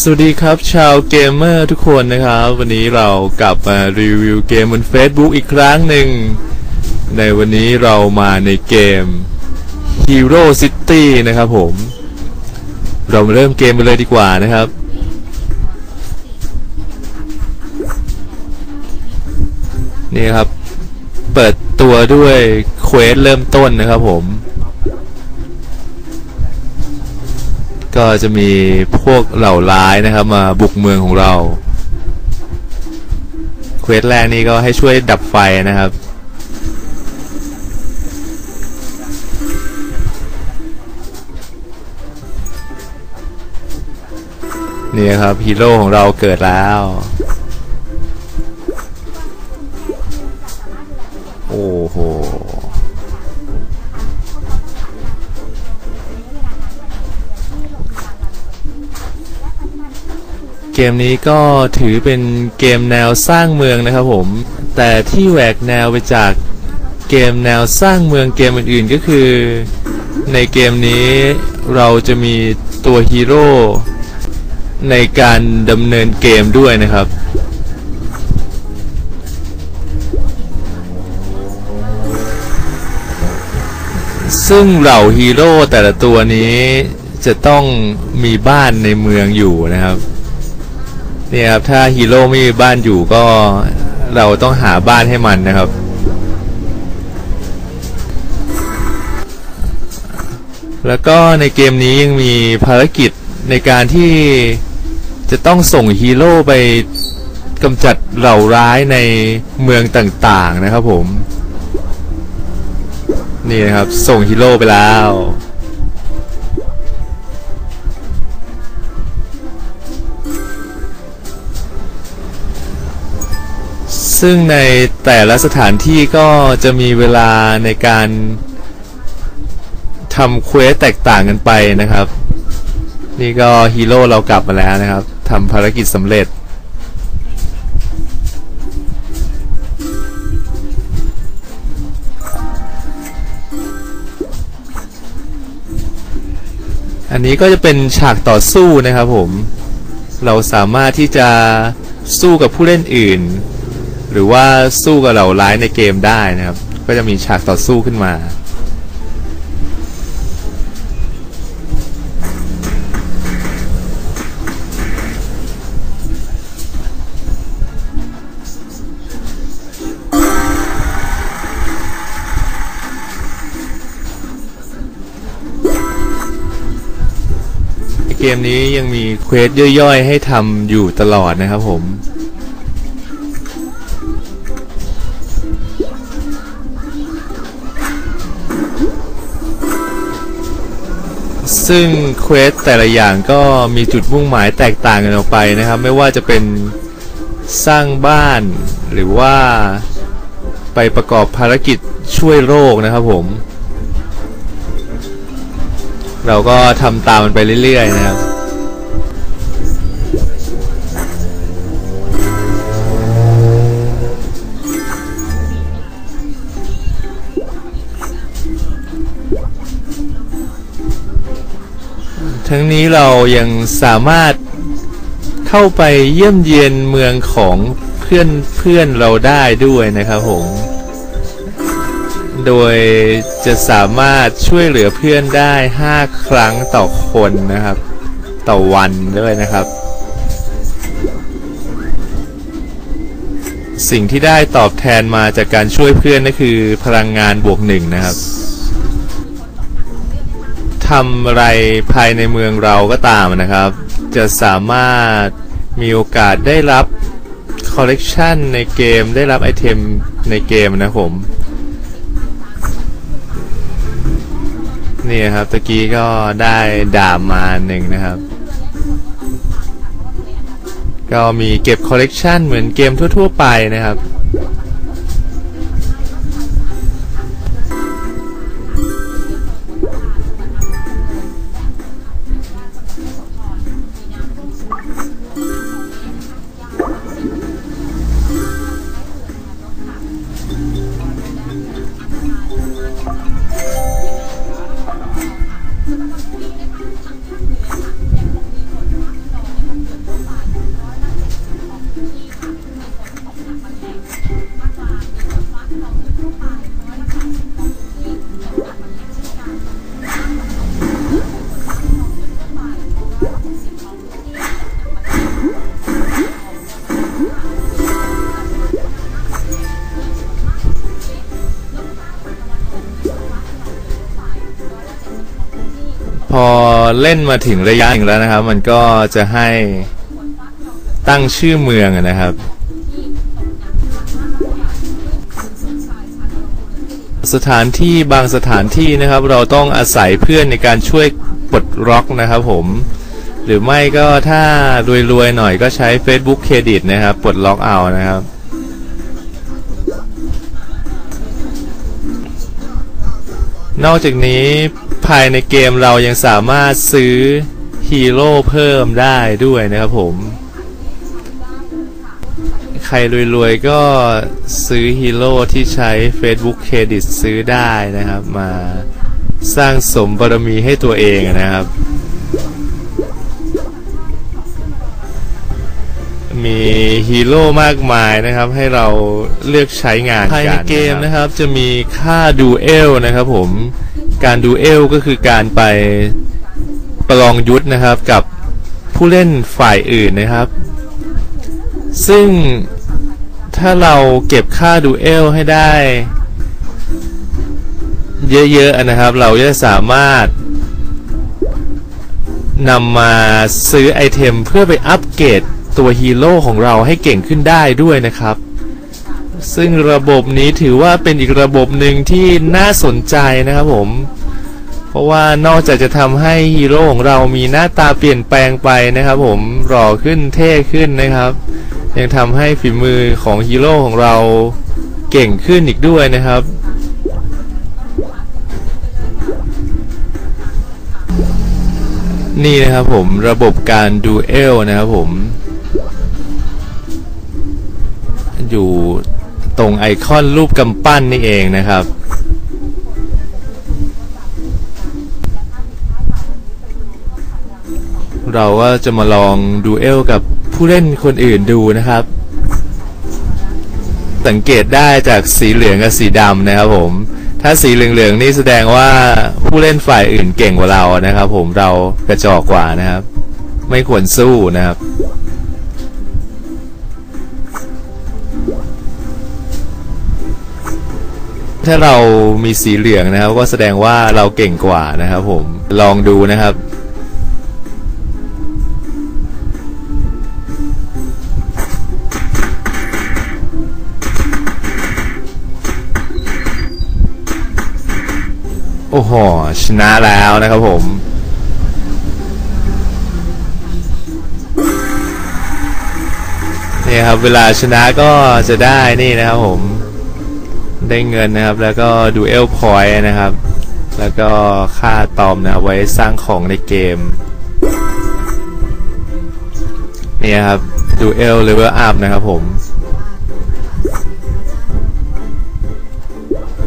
สวัสดีครับชาวเกมเมอร์ทุกคนนะครับ วันนี้เรากลับมารีวิวเกมบน Facebook อีกครั้งหนึ่ง ในวันนี้เรามาในเกม Hero City นะครับผม เรามาเริ่มเกมกันเลยดีกว่านะครับ นี่ครับ เปิดตัวด้วยเควสเริ่มต้นนะครับผม ก็จะมีพวกเหล่าร้ายนะครับ มาบุกเมืองของเราเควสแรกนี่ก็ให้ช่วยดับไฟนะครับ นี่ครับฮีโร่ของเราเกิดแล้ว โอ้โห เกมนี้ก็ถือเป็นเกมแนวสร้างเมืองนะครับผม แต่ที่แหวกแนวไปจากเกมแนวสร้างเมืองเกมอื่นๆก็คือ ในเกมนี้เราจะมีตัวฮีโร่ในการดำเนินเกมด้วยนะครับซึ่งเหล่าฮีโร่แต่ละตัวนี้จะต้องมีบ้านในเมืองอยู่นะครับ เนี่ยครับถ้าฮีโร่ไม่มีบ้านอยู่ก็เราต้องหาบ้านให้มันนะครับ แล้วก็ในเกมนี้ยังมีภารกิจในการที่จะต้องส่งฮีโร่ไปกำจัดเหล่าร้ายในเมืองต่างๆนะครับผม นี่นะครับ ส่งฮีโร่ไปแล้ว ซึ่งในแต่ละสถานที่ก็จะมีเวลาในการทำเควสแตกต่างกันไปนะครับ นี่ก็ฮีโร่เรากลับมาแล้วนะครับทำภารกิจสำเร็จ อันนี้ก็จะเป็นฉากต่อสู้นะครับผม เราสามารถที่จะสู้กับผู้เล่นอื่น หรือว่าสู้กับเหล่าร้ายในเกมได้นะครับ ก็จะมีฉากต่อสู้ขึ้นมาเกมนี้ยังมีเควสย่อยๆ ให้ทำอยู่ตลอดนะครับผม ซึ่งเควสแต่ละอย่างก็มีจุดมุ่งหมายแตกต่างกันออกไปนะครับ ไม่ว่าจะเป็นสร้างบ้าน หรือว่าไปประกอบภารกิจช่วยโรคนะครับผม เราก็ทำตามมันไปเรื่อยๆนะครับ ทั้งนี้เรายังสามารถเข้าไปเยี่ยมเยียนเมืองของเพื่อนเพื่อนเราได้ด้วยนะครับผม โดยจะสามารถช่วยเหลือเพื่อนได้ 5 ครั้งต่อคนนะครับ ต่อวันด้วยนะครับ สิ่งที่ได้ตอบแทนมาจากการช่วยเพื่อนก็คือพลังงานบวกหนึ่งนะครับ ทำอะไรภายในเมืองเราก็ตามนะครับ จะสามารถมีโอกาสได้รับคอลเลกชันในเกมได้รับไอเทมในเกมนะผม นี่ครับตะกี้ก็ได้ดาบมาหนึ่งนะครับ ก็มีเก็บคอลเลกชันเหมือนเกมทั่ว ๆ ไปนะครับ พอเล่นมาถึงระยะหนึ่งแล้วนะครับ มันก็จะให้ตั้งชื่อเมืองนะครับ สถานที่บางสถานที่นะครับ เราต้องอาศัยเพื่อนในการช่วยปลดล็อกนะครับผม หรือไม่ก็ถ้ารวยๆหน่อยก็ใช้ Facebook เครดิตนะครับปลดล็อกเอานะครับนอกจากนี้ ภายในเกมเรายังสามารถซื้อฮีโร่เพิ่มได้ด้วยนะครับผม ใครรวยๆก็ซื้อฮีโร่ที่ใช้ Facebook เครดิตซื้อได้นะครับ มาสร้างสมบารมีให้ตัวเองนะครับ มีฮีโร่มากมายนะครับ ให้เราเลือกใช้งานภายในเกมนะครับ จะมีค่าดูเอลนะครับผม การดูเอลก็คือการไปประลองยุทธนะครับกับผู้เล่นฝ่ายอื่นนะครับ ซึ่งถ้าเราเก็บค่าดูเอลให้ได้ เยอะๆนะครับ เราจะสามารถนำมาซื้อไอเทมเพื่อไปอัปเกรดตัวฮีโร่ของเราให้เก่งขึ้นได้ด้วยนะครับ ซึ่งระบบนี้ถือว่าเป็นอีกระบบหนึ่งที่น่าสนใจนะครับผม เพราะว่านอกจากจะทำให้ฮีโร่ของเรามีหน้าตาเปลี่ยนแปลงไปนะครับผมหล่อขึ้นเท่ขึ้นนะครับ ยังทำให้ฝีมือของฮีโร่ของเราเก่งขึ้นอีกด้วยนะครับนี่นะครับผมระบบการดูเอลนะครับผม อยู่ ตรงไอคอนรูปกำปั้นนี่เองนะครับ เราก็จะมาลองดูเอลกับผู้เล่นคนอื่นดูนะครับ สังเกตได้จากสีเหลืองกับสีดำนะครับผม ถ้าสีเหลืองๆนี่แสดงว่าผู้เล่นฝ่ายอื่นเก่งกว่าเรานะครับ ผมเรากระจอกกว่านะครับ ไม่ควรสู้นะครับ ถ้าเรามีสีเหลืองนะครับ ก็แสดงว่าเราเก่งกว่านะครับผมลองดูนะครับ โอ้โหชนะแล้วนะครับผมนี่ครับเวลาชนะก็จะได้นี่นะครับผม ได้เงินนะครับ แล้วก็ดูเอลพอยต์นะครับ แล้วก็ค่าตอมนะครับไว้สร้างของในเกมนี่ครับดูเอลเลเวลอัพนะครับผม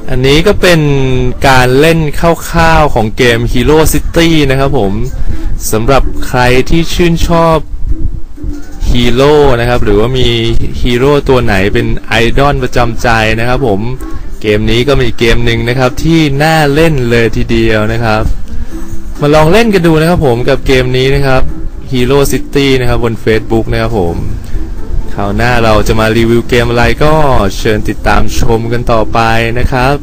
อันนี้ก็เป็นการเล่นคร่าวๆของเกม Hero City นะครับผมสำหรับใครที่ชื่นชอบ ฮีโร่นะครับ หรือว่ามีฮีโร่ตัวไหนเป็นไอดอลประจำใจนะครับ ผมเกมนี้ก็มีเกมหนึ่งนะครับที่น่าเล่นเลยทีเดียวนะครับ มาลองเล่นกันดูนะครับผมกับเกมนี้นะครับ Hero City นะครับบน Facebook นะครับผมคราวหน้าเราจะมารีวิวเกมอะไรก็เชิญติดตามชมกันต่อไปนะครับ